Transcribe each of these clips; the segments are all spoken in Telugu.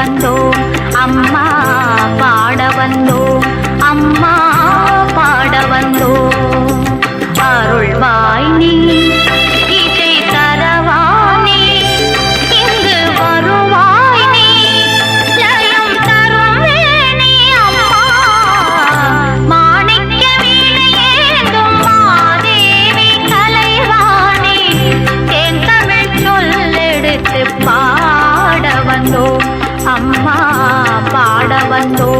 பாடவந்தோம் அம்மா பாடவந்தோம் అమ్మా పాడవన్నో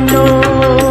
know.